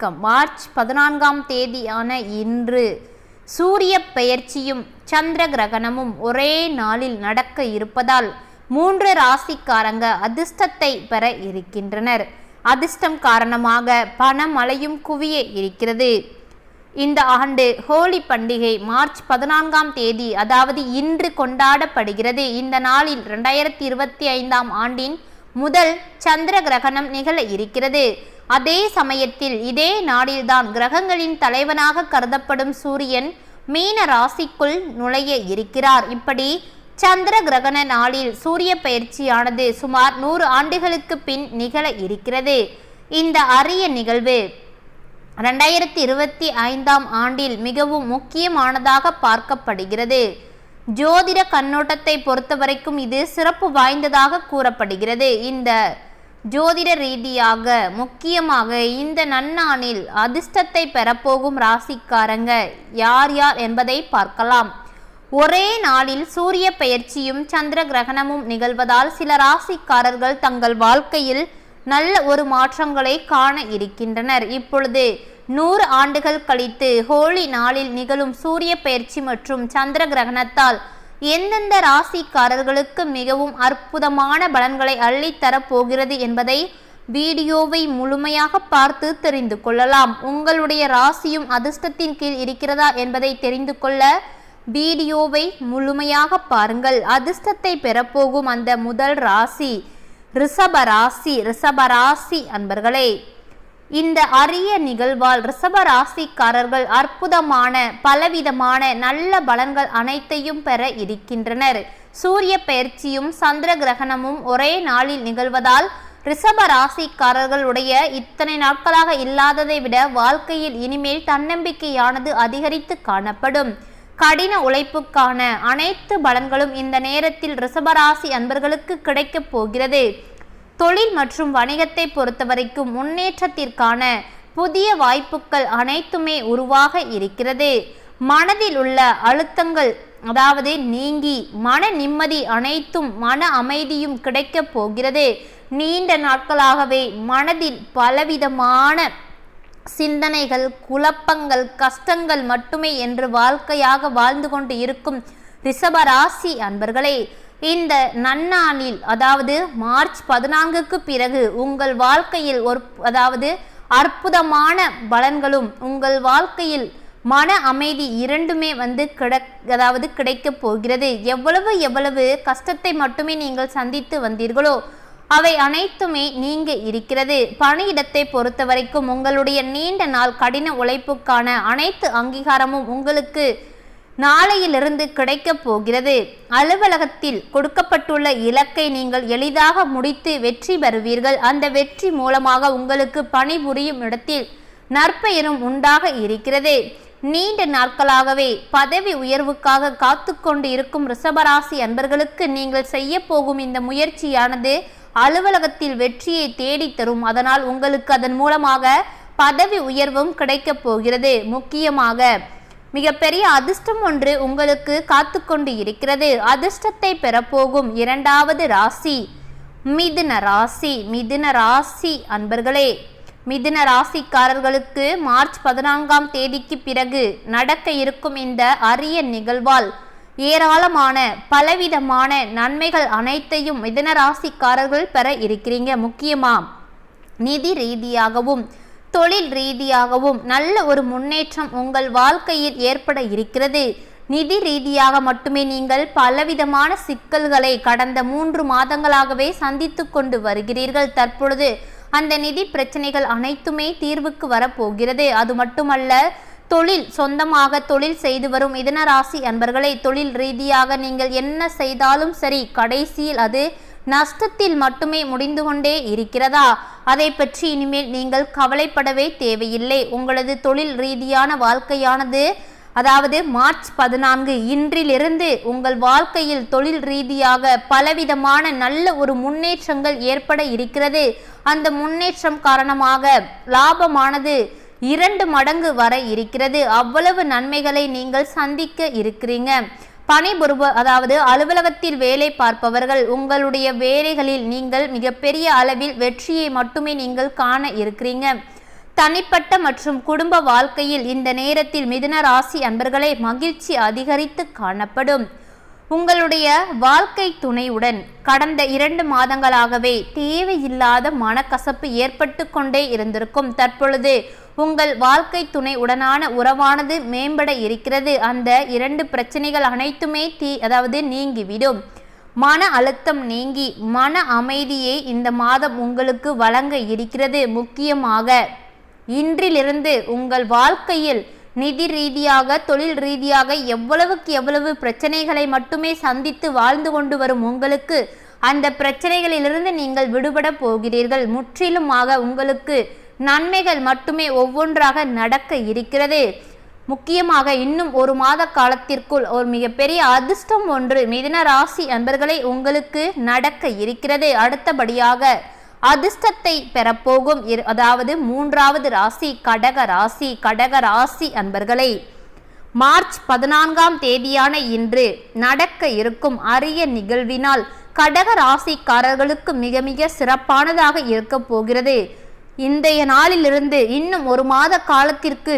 வணக்கம் மார்ச் பதினான்காம் தேதியான இன்று சூரிய பெயர்ச்சியும் சந்திர கிரகணமும் ஒரே நாளில் நடக்க இருப்பதால் மூன்று ராசிக்காரங்க அதிர்ஷ்டத்தை பெற இருக்கின்றனர். அதிர்ஷ்டம் காரணமாக பணமழையும் குவிய இருக்கிறது. இந்த ஆண்டு ஹோலி பண்டிகை மார்ச் பதினான்காம் தேதி அதாவது இன்று கொண்டாடப்படுகிறது. இந்த நாளில் ரெண்டாயிரத்தி இருபத்தி ஐந்தாம் ஆண்டின் முதல் சந்திர கிரகணம் நிகழ இருக்கிறது. அதே சமயத்தில் இதே நாளில்தான் கிரகங்களின் தலைவனாக கருதப்படும் சூரியன் மீன ராசிக்குள் நுழைய இருக்கிறார். இப்படி சந்திர கிரகண நாளில் சூரிய பயிற்சியானது சுமார் நூறு ஆண்டுகளுக்கு பின் நிகழ இருக்கிறது. இந்த அரிய நிகழ்வு ரெண்டாயிரத்தி இருபத்தி ஐந்தாம் ஆண்டில் மிகவும் முக்கியமானதாக பார்க்கப்படுகிறது. ஜோதிட கண்ணோட்டத்தை பொறுத்தவரைக்கும் இது சிறப்பு வாய்ந்ததாக கூறப்படுகிறது. இந்த ஜோதிட ரீதியாக முக்கியமாக இந்த நன்னாளில் அதிர்ஷ்டத்தை பெறப்போகும் ராசிக்காரங்க யார் யார் என்பதை பார்க்கலாம். ஒரே நாளில் சூரிய பெயர்ச்சியும் சந்திர கிரகணமும் நிகழ்வதால் சில ராசிக்காரர்கள் தங்கள் வாழ்க்கையில் நல்ல ஒரு மாற்றங்களை காண இருக்கின்றனர். இப்பொழுது நூறு ஆண்டுகள் கழித்து ஹோலி நாளில் நிகழும் சூரிய பெயர்ச்சி மற்றும் சந்திர கிரகணத்தால் எந்தெந்த ராசிக்காரர்களுக்கு மிகவும் அற்புதமான பலன்களை அள்ளித்தரப் போகிறது என்பதை வீடியோவை முழுமையாக பார்த்து தெரிந்து கொள்ளலாம். உங்களுடைய ராசியும் அதிர்ஷ்டத்தின் கீழ் இருக்கிறதா என்பதை தெரிந்து கொள்ள வீடியோவை முழுமையாக பாருங்கள். அதிர்ஷ்டத்தை பெறப்போகும் அந்த முதல் ராசி ரிஷப ராசி ரிஷப ராசி அன்பர்களே. இந்த அரிய நிகழ்வால் ரிஷப ராசிக்காரர்கள் அற்புதமான பலவிதமான நல்ல பலன்கள் அனைத்தையும் பெற இருக்கின்றனர். சூரிய பயிற்சியும் சந்திர கிரகணமும் ஒரே நாளில் நிகழ்வதால் ரிஷப ராசிக்காரர்களுடைய இத்தனை நாட்களாக இல்லாததை விட வாழ்க்கையில் இனிமேல் தன்னம்பிக்கையானது அதிகரித்து காணப்படும். கடின உழைப்புக்கான அனைத்து பலன்களும் இந்த நேரத்தில் ரிஷபராசி அன்பர்களுக்கு கிடைக்கப் போகிறது. தொழில் மற்றும் வணிகத்தை பொறுத்தவரைக்கும் முன்னேற்றத்திற்கான புதிய வாய்ப்புகள் அனைத்துமே உருவாக இருக்கிறது. மனதில் உள்ள அழுத்தங்கள் அதாவது நீங்கி மன நிம்மதி அனைத்தும் மன அமைதியும் கிடைக்கப் போகிறது. நீண்ட நாட்களாகவே மனதில் பலவிதமான சிந்தனைகள் குழப்பங்கள் கஷ்டங்கள் மட்டுமே என்று வாழ்க்கையாக வாழ்ந்து கொண்டு இருக்கும் ரிஷபராசி அன்பர்களே இந்த நன்னாளில் அதாவது மார்ச் பதினான்குக்கு பிறகு உங்கள் வாழ்க்கையில் ஒரு அதாவது அற்புதமான பலன்களும் உங்கள் வாழ்க்கையில் மன அமைதி இரண்டுமே வந்து கிட அதாவது கிடைக்கப் போகிறது. எவ்வளவு எவ்வளவு கஷ்டத்தை மட்டுமே நீங்கள் சந்தித்து வந்தீர்களோ அவை அனைத்துமே நீங்க இருக்கிறது. பணியிடத்தை பொறுத்த வரைக்கும் உங்களுடைய நீண்ட நாள் கடின உழைப்புக்கான அனைத்து அங்கீகாரமும் உங்களுக்கு நாளையிலிருந்து கிடைக்கப் போகிறது. அலுவலகத்தில் கொடுக்கப்பட்டுள்ள இலக்கை நீங்கள் எளிதாக முடித்து வெற்றி பெறுவீர்கள். அந்த வெற்றி மூலமாக உங்களுக்கு பணிபுரியும் இடத்தில் நற்பெயரும் உண்டாக இருக்கிறது. நீண்ட நாட்களாகவே பதவி உயர்வுக்காக காத்து கொண்டு இருக்கும் ரிஷபராசி அன்பர்களுக்கு நீங்கள் செய்ய போகும் இந்த முயற்சியானது அலுவலகத்தில் வெற்றியை தேடித்தரும் அதனால் உங்களுக்கு அதன் மூலமாக பதவி உயர்வும் கிடைக்கப் போகிறது. முக்கியமாக மிகப்பெரிய அதிர்ஷ்டம் ஒன்று உங்களுக்கு காத்து கொண்டு இருக்கிறது. அதிர்ஷ்டத்தை பெறப்போகும் இரண்டாவது ராசி. மிதுன ராசி மிதுன ராசி அன்பர்களே. மிதுன ராசிக்காரர்களுக்கு மார்ச் பதினான்காம் தேதிக்கு பிறகு நடக்க இருக்கும் இந்த அரிய நிகழ்வால் ஏராளமான பலவிதமான நன்மைகள் அனைத்தையும் மிதுன ராசிக்காரர்கள் பெற இருக்கிறீங்க. முக்கியமாக நிதி ரீதியாகவும் தொழில் ரீதியாகவும் நல்ல ஒரு முன்னேற்றம் உங்கள் வாழ்க்கையில் ஏற்பட இருக்கிறது. நிதி ரீதியாக மட்டுமே நீங்கள் பலவிதமான சிக்கல்களை கடந்த மூன்று மாதங்களாகவே சந்தித்து கொண்டு வருகிறீர்கள். தற்பொழுது அந்த நிதி பிரச்சனைகள் அனைத்துமே தீர்வுக்கு வரப்போகிறது. அது மட்டுமல்ல தொழில் சொந்தமாக தொழில் செய்து வரும் இதன ராசி அன்பர்களை தொழில் ரீதியாக நீங்கள் என்ன செய்தாலும் சரி கடைசியில் அது நஷ்டத்தில் மட்டுமே முடிந்து கொண்டே இருக்கிறதா? அதை பற்றி இனிமேல் நீங்கள் கவலைப்படவே தேவையில்லை. உங்களது தொழில் ரீதியான வாழ்க்கையானது அதாவது மார்ச் பதினான்கு இன்றிலிருந்து உங்கள் வாழ்க்கையில் தொழில் ரீதியாக பலவிதமான நல்ல ஒரு முன்னேற்றங்கள் ஏற்பட இருக்கிறது. அந்த முன்னேற்றம் காரணமாக லாபமானது இரண்டு மடங்கு வர இருக்கிறது. அவ்வளவு நன்மைகளை நீங்கள் சந்திக்க இருக்கிறீங்க. பணிபுரிப அதாவது அலுவலகத்தில் வேலை பார்ப்பவர்கள் உங்களுடைய வேலைகளில் நீங்கள் மிகப்பெரிய அளவில் வெற்றியை மட்டுமே நீங்கள் காண இருக்கிறீங்க. தனிப்பட்ட மற்றும் குடும்ப வாழ்க்கையில் இந்த நேரத்தில் மிதுன ராசி அன்பர்களை மகிழ்ச்சி அதிகரித்து காணப்படும். உங்களுடைய வாழ்க்கை துணையுடன் கடந்த இரண்டு மாதங்களாகவே தேவையில்லாத மனக்கசப்பு ஏற்பட்டு கொண்டே இருந்திருக்கும். தற்பொழுது உங்கள் வாழ்க்கை துணை உடனான உறவானது மேம்பட இருக்கிறது. அந்த இரண்டு பிரச்சனைகள் அனைத்துமே தீ அதாவது நீங்கிவிடும். மன அழுத்தம் நீங்கி மன அமைதியை இந்த மாதம் உங்களுக்கு வழங்க இருக்கிறது. முக்கியமாக இன்றிலிருந்து உங்கள் வாழ்க்கையில் நிதி ரீதியாக தொழில் ரீதியாக எவ்வளவுக்கு எவ்வளவு பிரச்சனைகளை மட்டுமே சந்தித்து வாழ்ந்து கொண்டு வரும் உங்களுக்கு அந்த பிரச்சனைகளிலிருந்து நீங்கள் விடுபட போகிறீர்கள். முற்றிலுமாக உங்களுக்கு நன்மைகள் மட்டுமே ஒவ்வொன்றாக நடக்க இருக்கிறது. முக்கியமாக இன்னும் ஒரு மாத காலத்திற்குள் ஒரு மிகப்பெரிய அதிர்ஷ்டம் ஒன்று மிதின ராசி அன்பர்களை உங்களுக்கு நடக்க இருக்கிறது. அடுத்தபடியாக அதிர்ஷ்டத்தை பெறப்போகும் அதாவது மூன்றாவது ராசி கடக ராசி கடக ராசி அன்பர்களை மார்ச் பதினான்காம் தேதியான இன்று நடக்க இருக்கும் அரிய நிகழ்வினால் கடக ராசிக்காரர்களுக்கு மிக மிக சிறப்பானதாக இருக்க போகிறது. இன்றைய நாளிலிருந்து இன்னும் ஒரு மாத காலத்திற்கு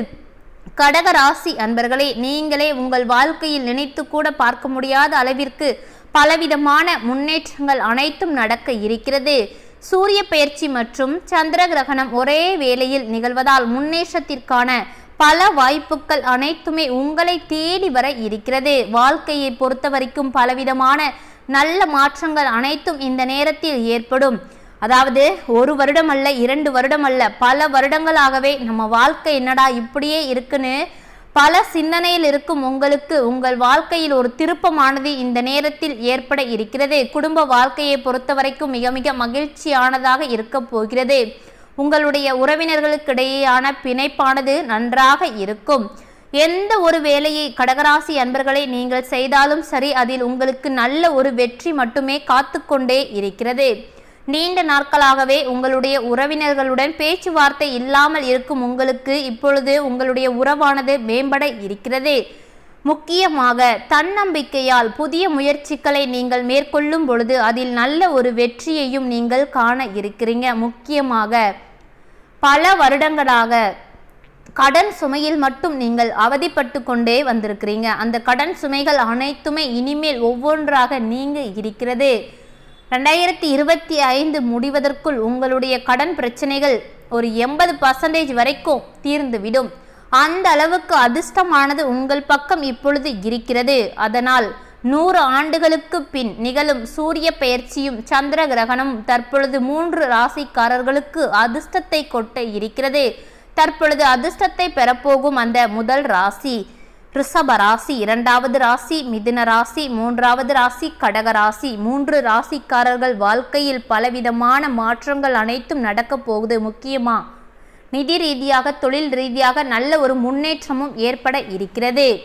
கடக ராசி அன்பர்களே நீங்களே உங்கள் வாழ்க்கையில் நினைத்து கூட பார்க்க முடியாத அளவிற்கு பலவிதமான முன்னேற்றங்கள் அனைத்தும் நடக்க இருக்கிறது. சூரிய பயிற்சி மற்றும் சந்திர கிரகணம் ஒரே வேளையில் நிகழ்வதால் முன்னேற்றத்திற்கான பல வாய்ப்புகள் அனைத்துமே உங்களை தேடி வர இருக்கிறது. வாழ்க்கையை பொறுத்த வரைக்கும் பலவிதமான நல்ல மாற்றங்கள் அனைத்தும் இந்த நேரத்தில் ஏற்படும். அதாவது ஒரு வருடம் அல்ல இரண்டு வருடம் அல்ல பல வருடங்களாகவே நம்ம வாழ்க்கை என்னடா இப்படியே இருக்குன்னு பல சிந்தனையில் இருக்கும் உங்களுக்கு உங்கள் வாழ்க்கையில் ஒரு திருப்பமானது இந்த நேரத்தில் ஏற்பட இருக்கிறது. குடும்ப வாழ்க்கையை பொறுத்த வரைக்கும் மிக மிக மகிழ்ச்சியானதாக இருக்க போகிறது. உங்களுடைய உறவினர்களுக்கிடையேயான பிணைப்பானது நன்றாக இருக்கும். எந்த ஒரு வேலையை கடகராசி அன்பர்களை நீங்கள் செய்தாலும் சரி அதில் உங்களுக்கு நல்ல ஒரு வெற்றி மட்டுமே காத்து கொண்டே இருக்கிறது. நீண்ட நாட்களாகவே உங்களுடைய உறவினர்களுடன் பேச்சுவார்த்தை இல்லாமல் இருக்கும் உங்களுக்கு இப்பொழுது உங்களுடைய உறவானது மேம்பட இருக்கிறது. முக்கியமாக தன்னம்பிக்கையால் புதிய முயற்சிகளை நீங்கள் மேற்கொள்ளும் பொழுது அதில் நல்ல ஒரு வெற்றியையும் நீங்கள் காண இருக்கிறீங்க. முக்கியமாக பல வருடங்களாக கடன் சுமையில் மட்டும் நீங்கள் அவதிப்பட்டு கொண்டே வந்திருக்கிறீங்க. அந்த கடன் சுமைகள் அனைத்துமே இனிமேல் ஒவ்வொன்றாக நீங்க இருக்கிறது. ரெண்டாயிரத்தி இருபத்தி ஐந்து முடிவதற்குள் உங்களுடைய கடன் பிரச்சனைகள் ஒரு எண்பது பர்சன்டேஜ் வரைக்கும் தீர்ந்துவிடும். அந்த அளவுக்கு அதிர்ஷ்டமானது உங்கள் பக்கம் இப்பொழுது இருக்கிறது. அதனால் நூறு ஆண்டுகளுக்கு பின் நிகழும் சூரிய பயிற்சியும் சந்திர கிரகணமும் தற்பொழுது மூன்று ராசிக்காரர்களுக்கு அதிர்ஷ்டத்தை கொட்ட இருக்கிறது. தற்பொழுது அதிர்ஷ்டத்தை பெறப்போகும் அந்த முதல் ராசி. ரிஷப ராசி இரண்டாவது ராசி மிதுன ராசி மூன்றாவது ராசி கடக ராசி. மூன்று ராசிக்காரர்கள் வாழ்க்கையில் பலவிதமான மாற்றங்கள் அனைத்தும் நடக்கப் போகுது முக்கியமாக நிதி ரீதியாக தொழில் ரீதியாக நல்ல ஒரு முன்னேற்றமும் ஏற்பட இருக்கிறது.